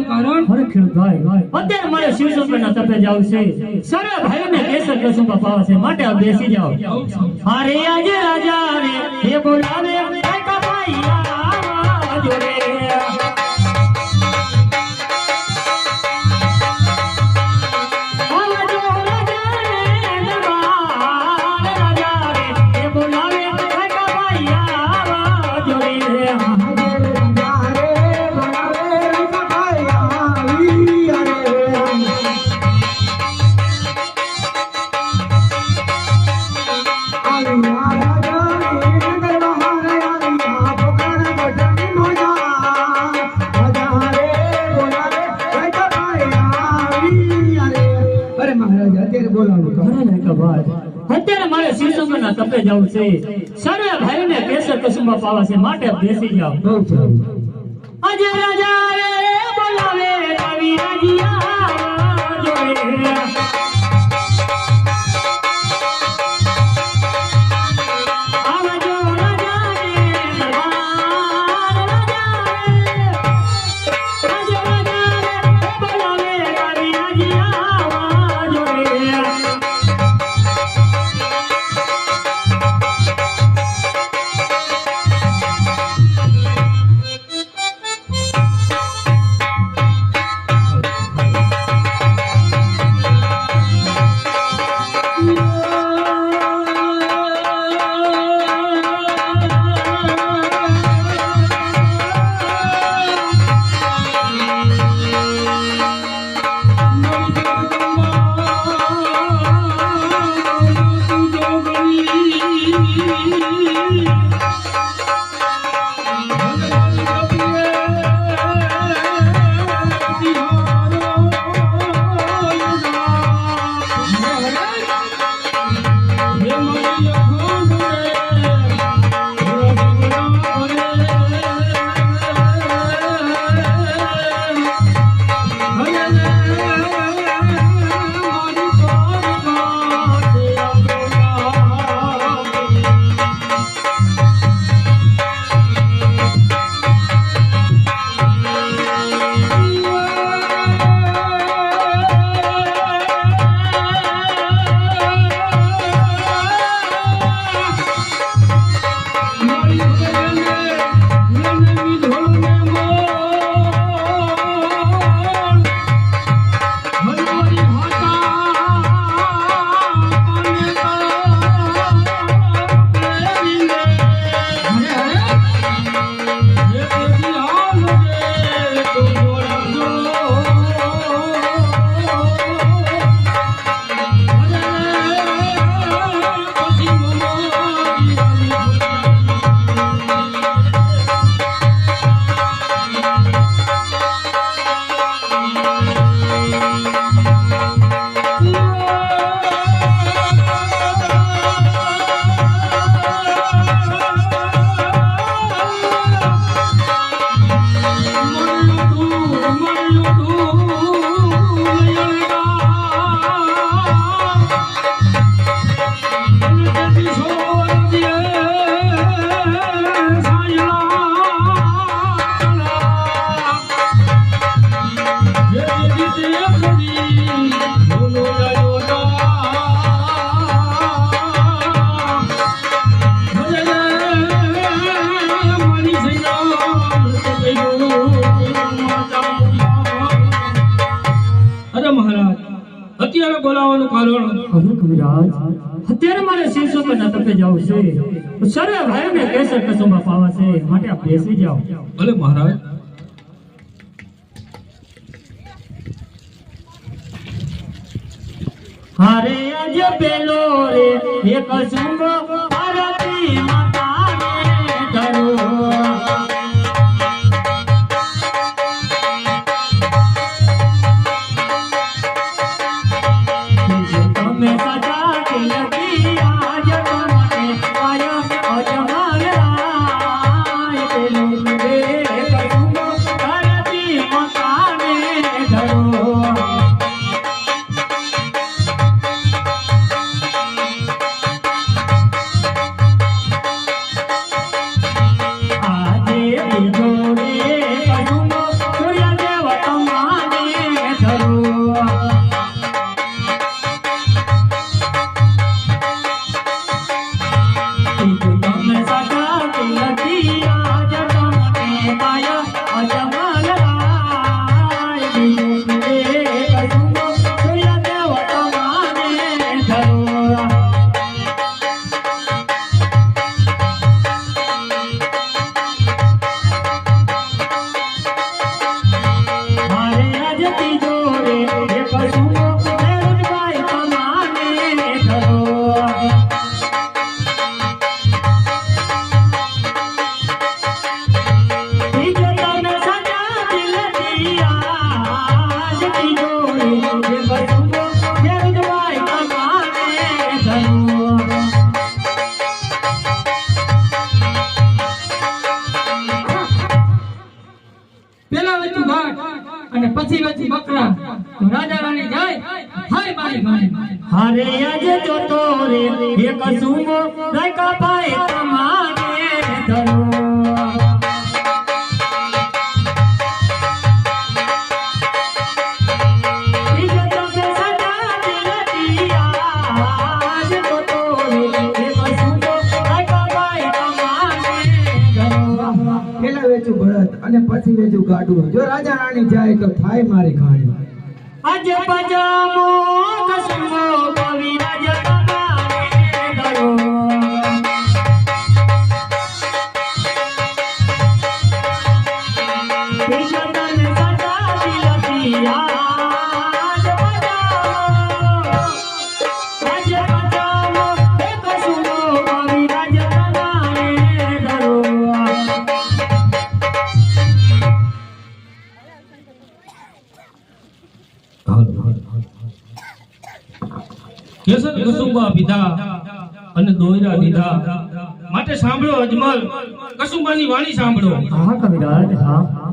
બોલાવવાનું કારણ અરે ખેડૂતભાઈ અત્યારે મારે શિવશંકરના તપે જાવ છે સર્વે ભાઈઓને કેસર કસું પાવા છે માટે આ બેસી જાઓ અરે આજે રાજા રે હે બોલાવે મહારાજ અત્યારે અરે અત્યારે મારે શિવશંકરના તપે જવું છે. સર્વે ભાઈઓને કેસર કસુંબા પાવા છે માટે બેસી જાઓ. આજે રાજા રે બોલાવે રવિ રાજીયા શિવશંકરના સરે ભાઈ છે કેસે કસુંબા પાવા છે. માટે આપ બેસી જાઓ. ભલે મહારાજ હારે આજે પેલો રે એક કસુંબો કાઢવું જો રાજા રાણી જાય તો થાય મારી કહાણી આજે પજામો કસમો. સાંભળો અજમલ. કસુંબાની વાણી સાંભળો. હા કવિરાજ હા.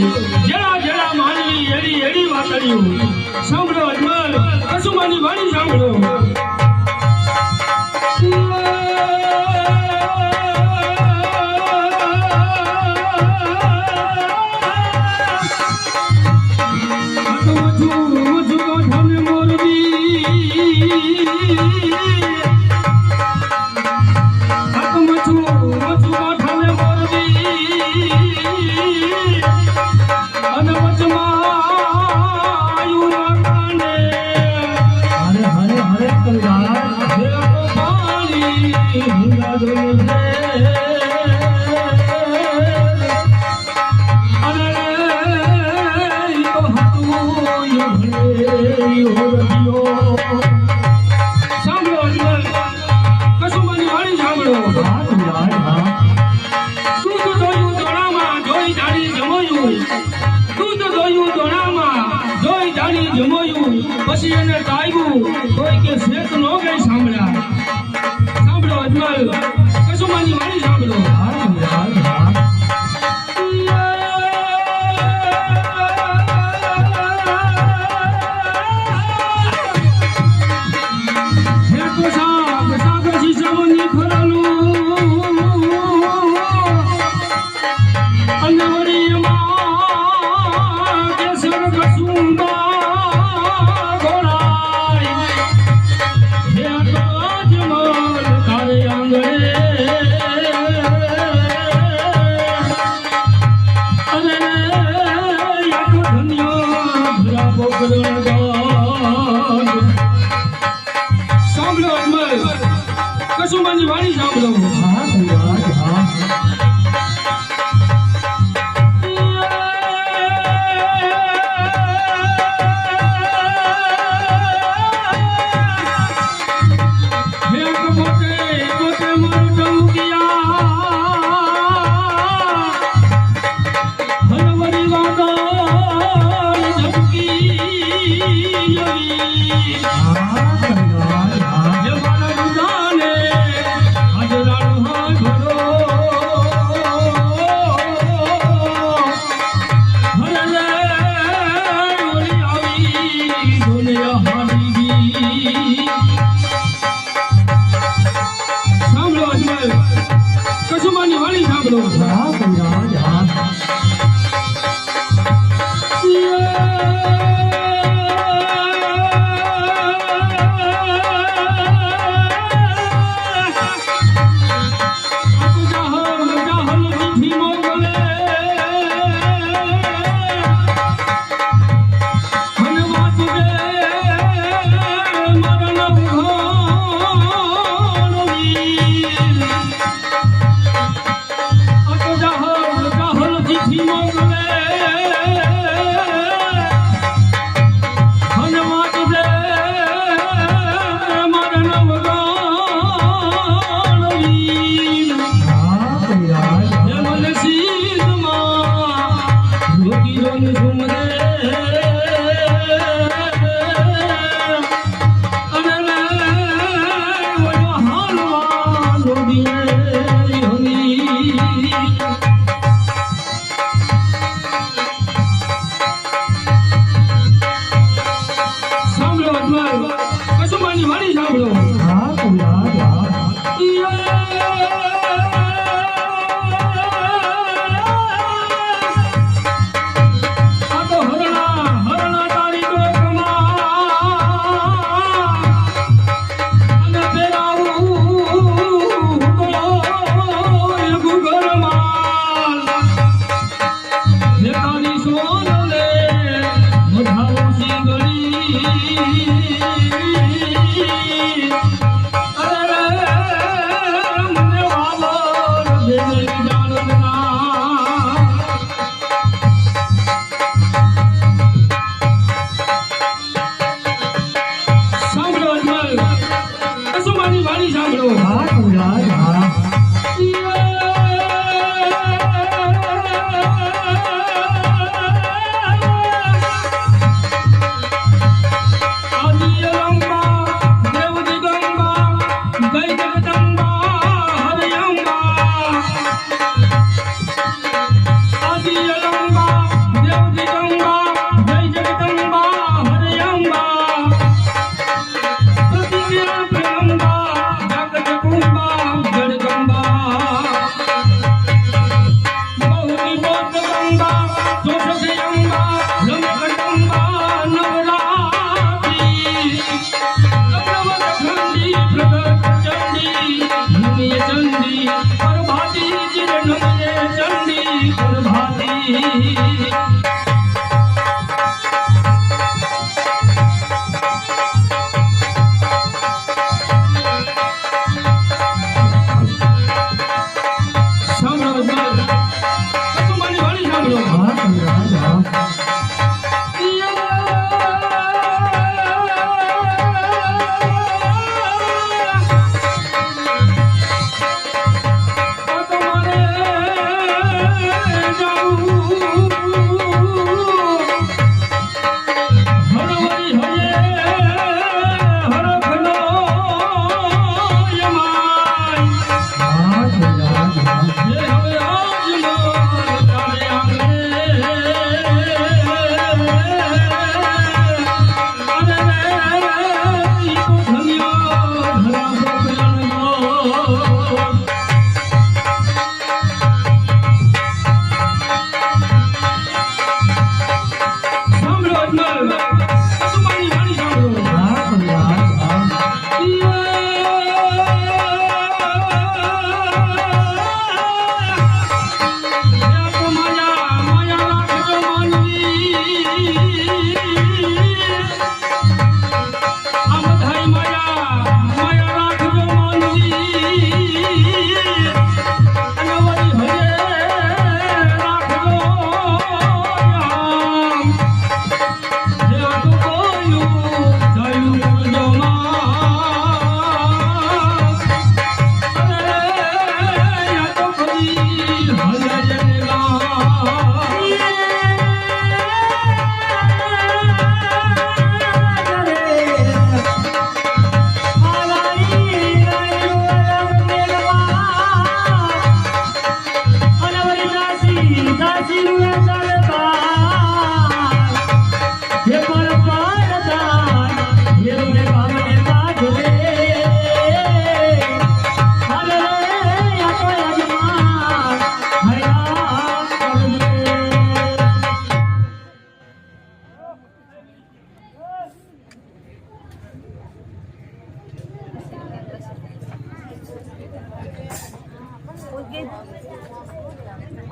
જણા જણા માનવી એડી એડી વાતડ્યું સાંભળો અજમલ કસુમાની વાણી સાંભળો.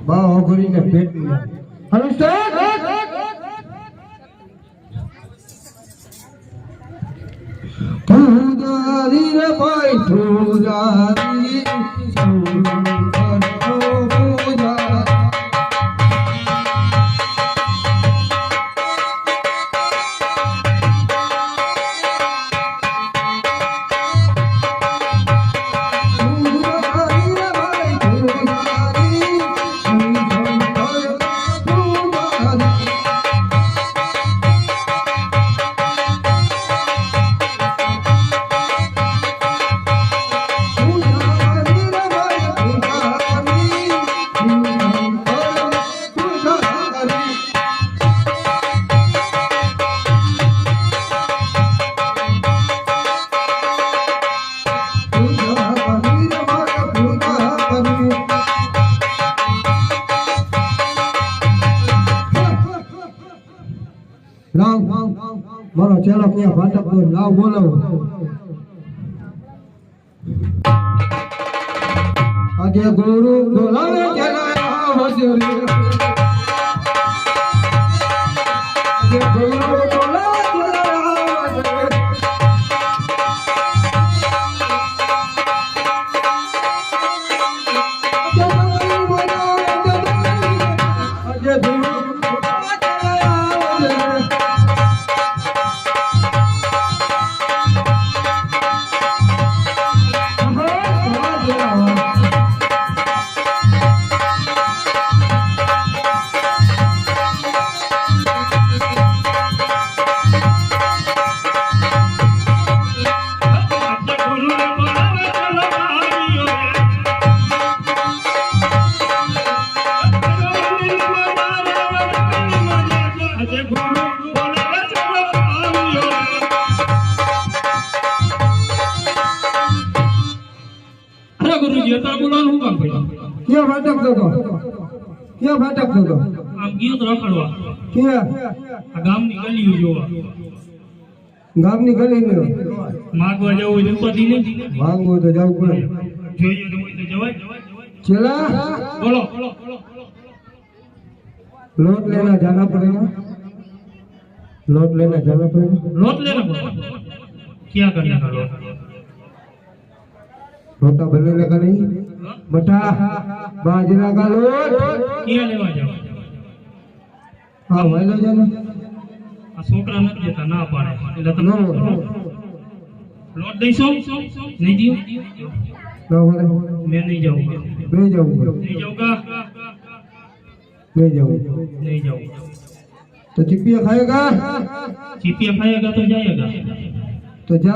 બા ઓગળીને પેટ હલો સ્ટાર્ટ ચેલો ક્યાં ભાટક લાવ બોલો. આજે ગુરુ બોલાવે હજરી આજે કે? આ ગામની ગલીઓ જોવા. ગલી ને માગવા જવું હોય તો નહીં. માગવું તો જવું પડે. જોઈએ તો ચેલા? બોલો. લોટ લેના જાના પડે લોટ લેના જાના પડે લોટ લેના પડેગા ક્યાં કરને કા લોટ? રોટા બનેને કા નહીં બટા બાજરા કા લોટ? ક્યાં લેવા જાવ? हाँ वही ले जाना આ છોકરા નથી દેતા ના પાડે એટલે તમે नो લોટ દઈશો નહીં દિયો नो बोले मैं नहीं जाऊंगा मैं जाऊंगा नहीं जाऊंगा मैं जाऊंगा नहीं जाऊंगा तो चिपिया खाएगा चीपिया खाएगा तो जाएगा तो जा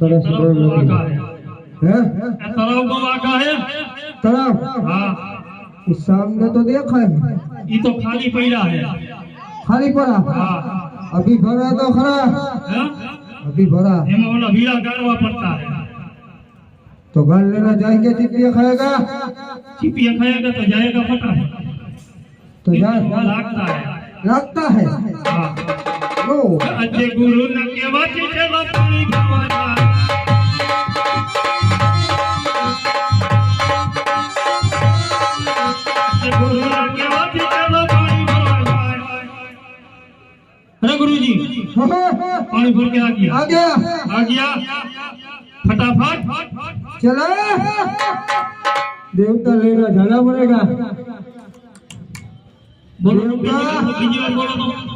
बहुत तालाब को है। है। तालाब को आका है। तालाब हाँ। इस सामने तो देखा है। ये तो खाली पड़ा है। खाली पड़ा? हाँ। अभी भरा तो खरा हैं? अभी भरा। एमा वाला हीरा गाड़वा पड़ता है। तो घर लेना जाएँगे चिपिया खाएगा? चिपिया खाएगा तो जाएगा फटाफट तो जा। लागता है। रखता है। हाँ। हाँ। गुरु गुरु जी। हाँ। पानी भर के आ गया। आ गया। आ गया। फटाफट। चला। देवता लेना जाना पड़ेगा। तो।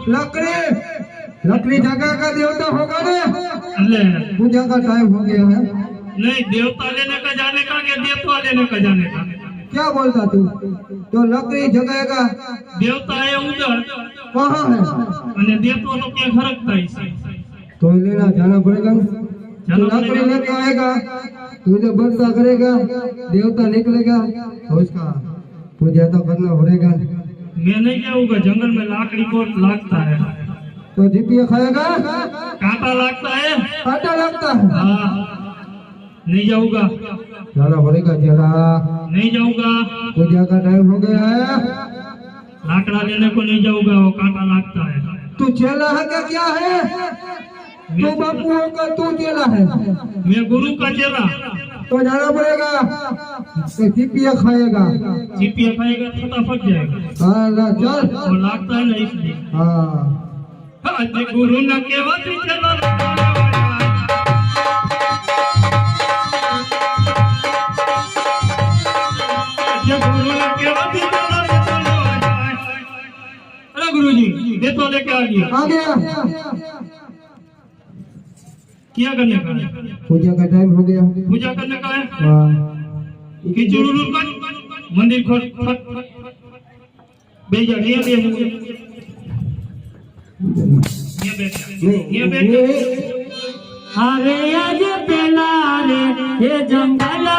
लकड़ी लकड़ी जगह का देवता होगा ना? पूजा का टाइम हो गया है। नहीं देवता लेने का जाने का या देवता लेने का जाने का? क्या बोलता तू? तो लकड़ी जगह का। देवता है उधर। कहाँ है? देवता लोग क्या तो लेना जाना पड़ेगा। तो लकड़ी लेकर आएगा। तू जब बंदा करेगा देवता निकलेगा तो उसका पूजा तो करना पड़ेगा। मैं नहीं जाऊँगा जंगल में लाकड़ी को लागता है। तो जीपिया खाएगा? कांटा लागता है? कांटा लगता है। हाँ। नहीं जाऊँगा। जाना पड़ेगा जरा। नहीं जाऊँगा। पूजा का टाइम हो गया है। लाकड़ा लेने को नहीं जाऊँगा वो कांटा लागता है। तू चेला है क्या क्या है? तू बापू होगा तू चेला है? मैं गुरु का चेला। तो जाना पड़ेगा। सीपीए खाएगा। सीपीए खाएगा फटाफट जाएगा। हाँ चल वो लगता है ना इसलिए। हाँ।, हाँ गुरु न केवल चला गुरु जी देखो तो लेके आ गया। क्या करने का? है पूजा का टाइम हो गया। पूजा करने का है? हाँ। कि जुरूर कर मंदिर खोल फट भेजा ये ये ये बैठा ये बैठा अरे आज बेला रे ये जंगला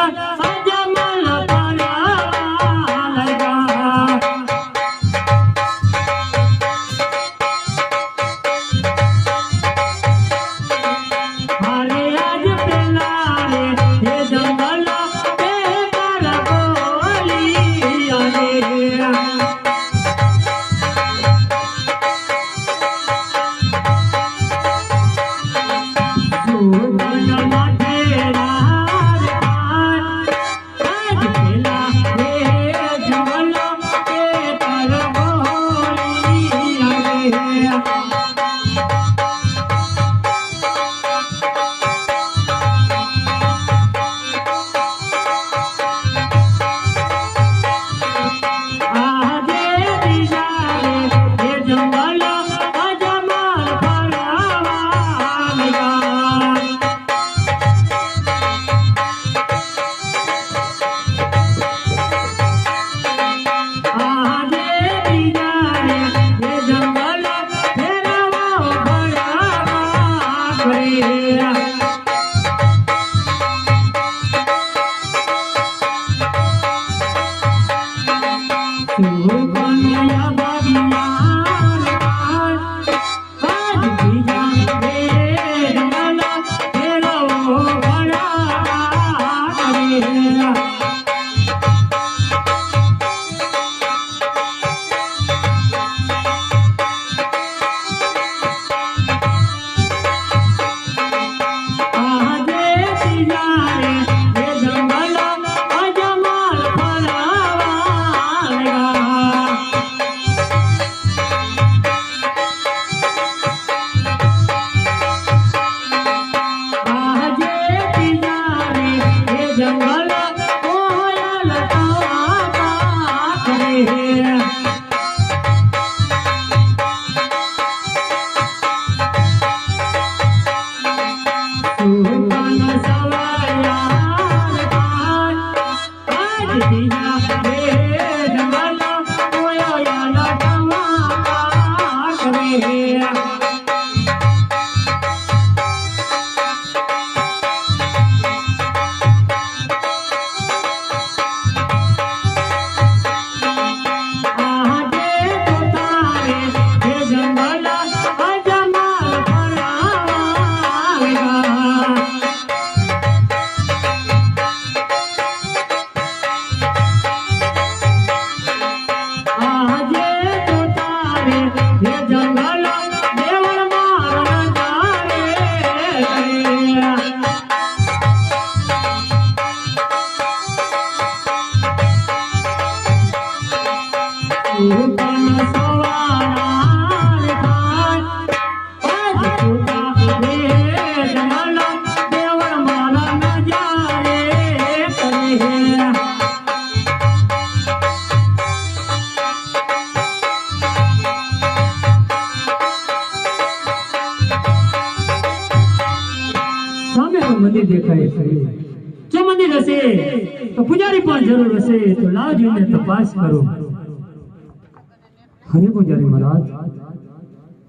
પૂજારી મહારાજ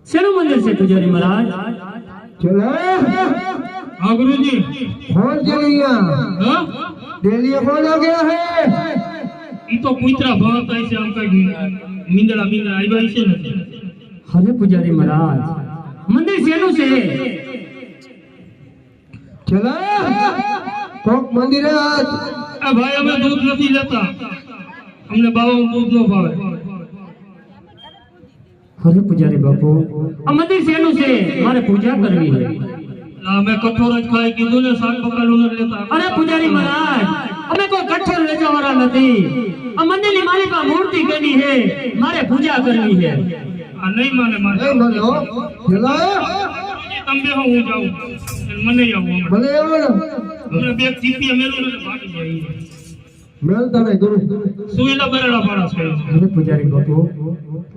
શેનું મંદિર છે પૂજારી મહારાજ चलो हाँ गुरु जी कौन चलिया हाँ दिल्ली कौन आ गया है ઈ તો કુતરા ભણતા છે આમ કઈ મીંદડા મીંદડા આવ્યા છે ને હવે પૂજારી મહારાજ મંદિર શેનું છે चला कोक मंदिर है आज આ ભાઈ અમે દૂધ નથી લેતા અમને બાવા દૂધ નો ભાવે ખરે પૂજારી બાપુ આ મંદિર શેનું છે? મારે પૂજા કરવી છે. અમે કઠોર જ ખાઈ કીધું ને શાક પકાલું ન લેતા. અરે પૂજારી મહારાજ અમે કોઈ કઠોર લેજાવાળા નથી. આ મંદિરની માલિકા મૂર્તિ કરી છે? મારે પૂજા કરવી છે. આ નહીં માને મારે. નહીં માને હો પેલા તમે હું જાઉં મને આવું. ભલે આવો બે ચીપી અમે ભાગી જઈએ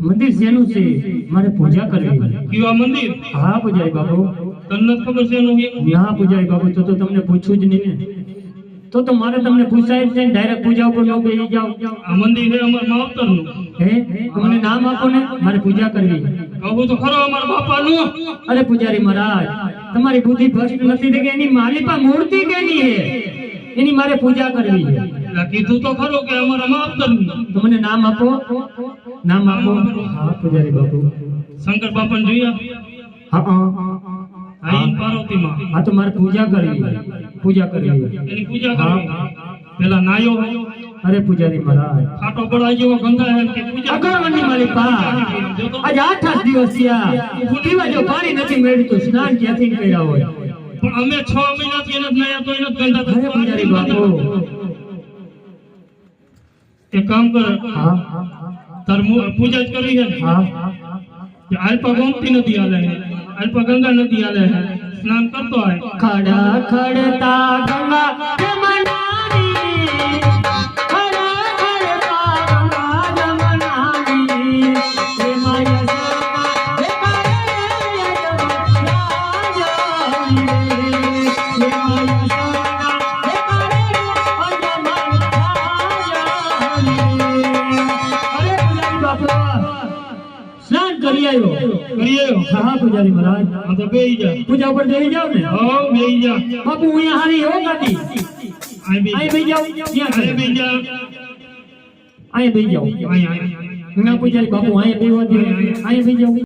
મંદિર જેનું છે? મારે પૂજા કરવી. હા પૂજારી બાપુ. તમને ખબર પૂજારી બાપુ તો તમને પૂછું જ નહીં ને. તો તો મારે તમને પૂછાય છે ડાયરેક્ટ પૂજા ઉપર ન બેસી જાવ આ મંદિર હે અમાર માવતરનું હે? તમને નામ આપો ને મારે પૂજા કરવી. કહું તો ખરો અમાર બાપા નું અરે પૂજારી મહારાજ તમારી બુદ્ધિ ભ્રષ્ટ નથી થઈ ગઈ એની માલિકા મૂર્તિ કેની હે એની મારે પૂજા કરવી કીધું તો ખરું કે અમારા માવતરનું તો મને નામ આપો. નામ આપો. હા પૂજારી બાપુ. શંકર બાપાને જોયા હા હા. આઈન પાર્વતીમાં. હા તો મારે પૂજા કરવી. પૂજા કરવી. એની પૂજા કરવી. પેલા નાયો. અરે પૂજારી મહારાજ. ખાટો પડાઈ જેવો ગંધા હે કે પૂજા અગરવની મારી પા? આજે આઠ આઠ દિવસ થયા. પીવા જો પાણી નથી મળ્યું તો સ્નાન ક્યાંથી કર્યા હોય? પણ અમે છ મહિનાથી એને નયા તો એને ગંધા અરે પૂજારી બાપુ. के काम कर। हाँ। तर पूजा तो करी है हाँ। अल्पगोमती नदी आले है। अल्पा गंगा नदी आले है। स्नान कर तो आए। खड़ा खड़ता गंगा હા પૂજારી મહારાજ. આ તો બેહી જા. પૂજા ઉપર બેસી જાવ ને. હો બેહી જા. બાપુ હું અહીંયા હારી હો કાઢી આઈ બેહી જાવ આઈ બેહી જા. અહીં બેસી જાવ આઈ આઈ ના પૂજારી બાપુ અહીંયા બેસવા દે અહીંયા બેસી જાવ